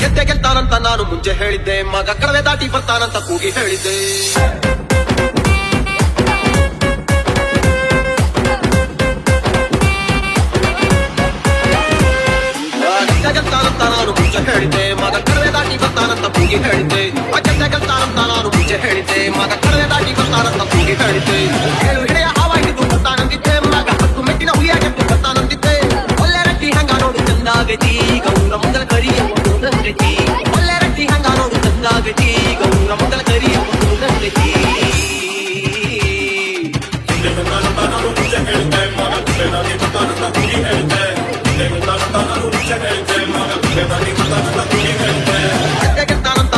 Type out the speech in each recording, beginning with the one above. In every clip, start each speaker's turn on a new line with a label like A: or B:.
A: ಗೆದ್ದೆ ಗೆಲ್ತಾನಂತ ನಾನು ಮುಂಚೆ ಹೇಳಿದ್ದೆ ಮಗ ಕಡವೆ ದಾಟಿ ಬರ್ತಾನಂತ ಕೂಗಿ ಹೇಳಿದ್ದೆ ಗೆದ್ದೆ ಗೆಲ್ತಾನಂತ ನಾನು ಮುಂಚೆ ಹೇಳಿದ್ದೆ ಮಗ ಕಡವೆ ದಾಟಿ ಬರ್ತಾನಂತ ಕೂಗಿ ಹೇಳಿದ್ದೆ ಆ ಗೆದ್ದೆ ಗೆಲ್ತಾನಂತ ನಾನು ಮುಂಚೆ ಹೇಳಿದ್ದೆ ಮಗ ಕಡವೆ ದಾಟಿ ಬರ್ತಾನಂತ ಕೂಗಿ ಹೇಳಿದ್ದೆ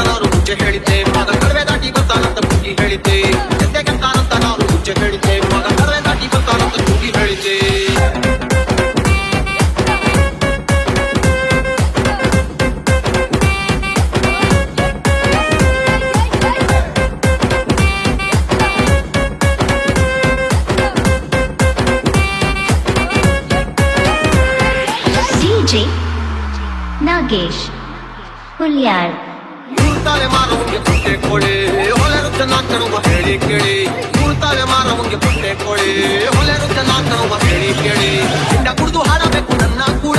A: ನಾನು ಮುಂಚೆ ಹೇಳಿದ್ದೆ. ಮಗ ಕಡವೆ ದಾಟಿ ಬರ್ತಾನಂತ ಕೂಗಿ ಹೇಳಿದ್ದೆ.
B: Hulyar
A: ಮೂರ್ತಾಲೆ ಮಾರವಂಗೆ ಪುಟ್ಟೆ ಕೊಡೆ ಹೊಲೆರು ಚೆನ್ನಾಕನುವ ಹೇಳಿ ಕೇಳಿ ಮೂರ್ತಾಲೆ ಮಾರವಂಗೆ ಪುಟ್ಟೆ ಕೊಡೆ ಹೊಲೆರು ಚೆನ್ನಾಕನುವ ಹೇಳಿ ಕೇಳಿ ಹಿಂಡ ಕುಡಿದು ಹಾಡಬೇಕು ನನ್ನ ಕೂಡ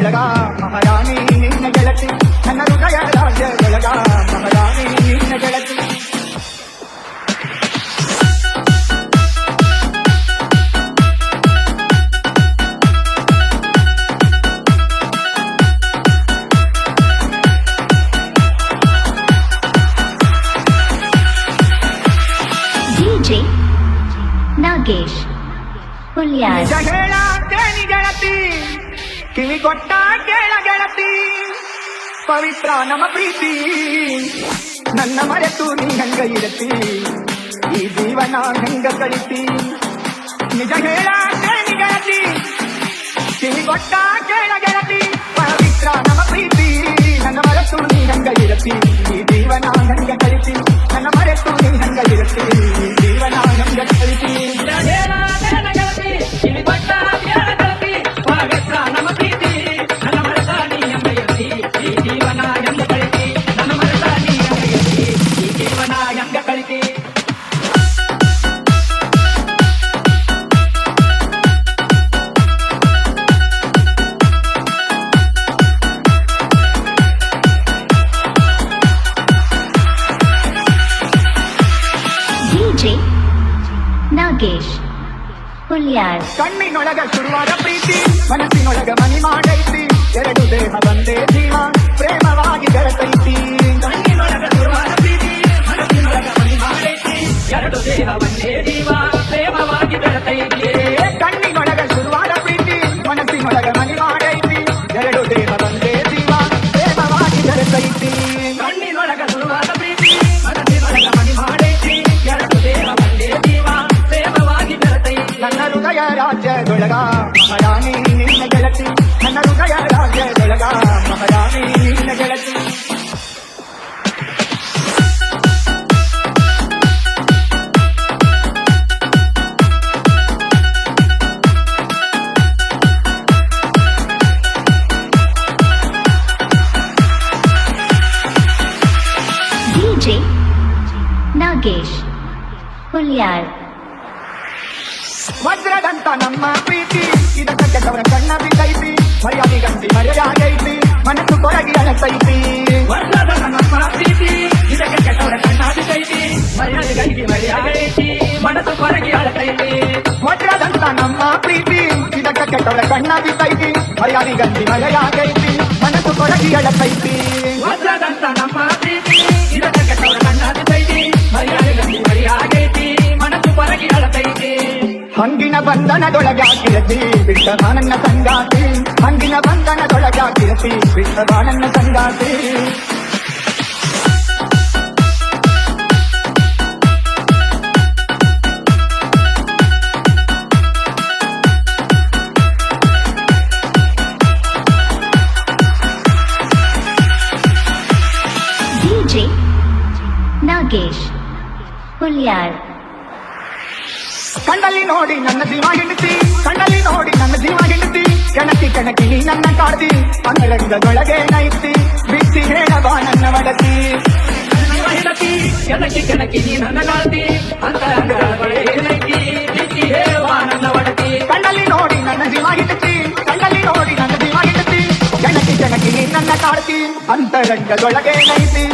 C: ರಾಜ್ಯದೊಳಗ ಮಹಾರಾಣಿ ನಿನ್ನ ಗೆಳತಿ ನನ್ನ ಹೃದಯ ಕೊಟ್ಟ ಕೇಳ ಗೆಳತಿ, ಪವಿತ್ರ ನಮ್ಮ ಪ್ರೀತಿ. ನನ್ನ ಮರೆತು ನೀ ಹಂಗ ಇರತಿ, ಈ ಜೀವನ ಹಂಗ ಕಳಿತಿ? ನಿಜ ಹೇಳ ಕೇಳಿ ಗೆಳತಿ ಕಿವಿ ಕೊಟ್ಟ ಕೇಳ ಗೆಳತಿ, ಪವಿತ್ರ ನಮ್ಮ ಪ್ರೀತಿ. ನನ್ನ ಮರೆತು ನೀ ಹಂಗ ಇರತಿ.
B: Hulyar
C: ಕಣ್ಣಿನೊಳಗ ಶುರುವಾದ ಪ್ರೀತಿ ಮನಸ್ಸಿನೊಳಗ ಮನಿ ಮಾಡೈತಿ ಎರಡು ದೇಹ ಬಂದೇ ಜೀವ ಬೆಳಗಾ ಮಹಾರಾಣಿ ನಿನ್ನ ಗೆಳತಿ ನನ್ನ ಹೃದಯ ರಾಜ್ಯ ಬೆಳಗಾ ಮಹಾರಾಣಿ ನಿನ್ನ ಗೆಳತಿ DJ Nagesh Pulyar ವಜ್ರದಂತ ನಮ್ಮ ಪ್ರೀತಿ ಇದಕ್ಕೆ ಕೆಟ್ಟವರ ಕಣ್ಣ ಬಿದ್ದೈತಿ ಮರ್ಯಾದೆ ಗಂಟಿ ಮರೆಯಾಗೈತಿ ಮನಸ್ಸು ಕೊರಗಿ ಅಳತೈತಿ
D: ವರ್ಷದ ನಮ್ಮ ಪ್ರೀತಿ ಇದಕ್ಕೆ ಕೆಟ್ಟವರ ಕಣ್ಣಾದಿತೈತಿ ಮರ್ಯಾದೆ ಗೈತಿ ಮರ್ಯಾದೈತಿ ಮನಸ್ಸು ಕೊರಗಿ ಅಳತೈತಿ
C: ವಜ್ರದಂತ ನಮ್ಮ ಪ್ರೀತಿ ಇದಕ್ಕೆ ಕೆಟ್ಟವರ ಕಣ್ಣ ಬಿದ್ದೈತಿ ಮರ್ಯಾದೆ ಗಂಟಿ ಮರೆಯಾಗೈತಿ ಮನಸ್ಸು ಕೊರಗಿ ಅಳತೈತಿ
D: ವಜ್ರದಂತ ನಮ್ಮ
C: ಹಂಗಿನ ಬಂಧನದೊಳಗಾಕಿರತಿ ಬಿಟ್ಟದ ನನ್ನ ಸಂಗಾತಿ ಹಂಗಿನ ಬಂಧನದೊಳಗಾಕಿರತಿ ಬಿಟ್ಟದ ನನ್ನ ಸಂಗಾತಿ
B: DJ Nagesh Hulyar
C: ಕಣ್ಣಲ್ಲಿ ನೋಡಿ ನನ್ನ ಜೀವ ಹೆಂಡತಿ. ಕಣ್ಣಲ್ಲಿ ನೋಡಿ ನನ್ನ ಜೀವ ಹೆಂಡತಿ. ಕೆಣಕಿ ಕೆಣಕಿ ನೀ ನನ್ನ ಕಾಡ್ತಿ. ಅಂಗರಂಗದೊಳಗೆ ನೈತಿ. ಬಿಸಿ ಹೇಳಬ ನನ್ನ ಒಡತಿ
D: ಹೆಂಡತಿ, ಕೆಣಕಿ ನೀ ನನ್ನ ಕಾಳ್ತಿ ಅಂತ ಏನೈತಿ ಬಿಚ್ಚಿ ಹೇಳುವ ನನ್ನ ಒಡತಿ
C: ಕಣ್ಣಲ್ಲಿ ನೋಡಿ ನನ್ನ ಜೀವ ಹೆಂಡತಿ. ಕಣ್ಣಲ್ಲಿ ನೋಡಿ ನನ್ನ ಜೀವ ಹೆಂಡತಿ. ಕೆಣಕಿ ಕೆಣಕಿ ನೀ ನನ್ನ ಕಾಡ್ತಿ. ಅಂತರಂಗದೊಳಗೆ ನೈತಿ.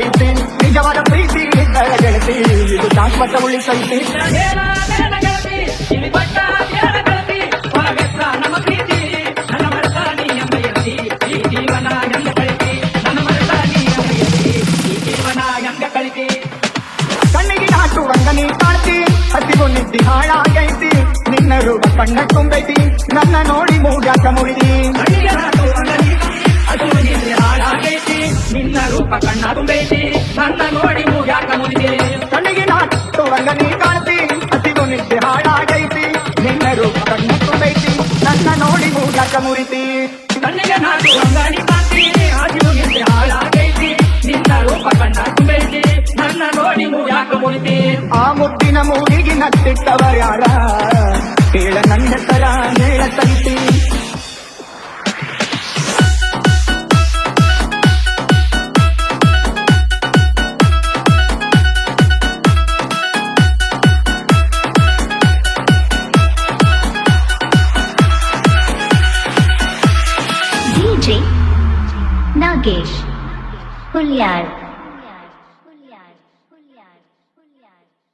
C: ಮನಸ ಪ್ರೀತಿ ಇದ್ದಳ ಗೆಳತಿ. ಇದು ಶಾಶ್ವತ
D: ಉಳಿ ಕಳಿತಿ
C: ಕಣ್ಣಿಗೆ ನಾಟುವಂಗ ನೀ ಕಾಣ್ತಿ, ಹಸಿವು ನಿದ್ದಿ ನಿನ್ನ ತುಂಬೈತಿ, ನನ್ನ ನೋಡಿ
D: ಹಾಳಾಗೈತಿ ನಿನ್ನ ರೂಪ ಕಣ್ಣ ತುಂಬೈತಿ ನನ್ನ ನೋಡಿ ಮೂಗ್ಯಾಕ ಮುನಿದೆ
C: ಕಣ್ಣಿಗೆ ನಾಟುವಂಗ ನೀ ಕಾಣ್ತಿ. ಹಸಿವು ನಿದ್ದೆ ಹಾಳಾಗೈತಿ. ನಿನ್ನ ರೂಪ ಕಣ್ಣ ತುಂಬೈತಿ ನನ್ನ ನೋಡಿ ಮೂಗ್ಯಾಕ ಮುರಿತಿ.
D: ಕಣ್ಣಿಗೆ ನಾಟು ನೀ ಕಾಣ್ತಿ ಅದು ನಿದ್ದೆ ಹಾಳಾಗೈತಿ. ನಿನ್ನ ರೂಪ ಕಣ್ಣ ತುಂಬೈತಿ ನನ್ನ ನೋಡಿ ಮೂಗ್ಯಾಕ ಮುನಿದೆ
C: ಆ ಮುಟ್ಟಿನ ಮೂಗಿಗೆ ನತ್ತಿಟ್ಟವರ್ಯಾರ ಹೇಳ ನನ್ನ ಹೆಸರ ಮೇಳ
B: DJ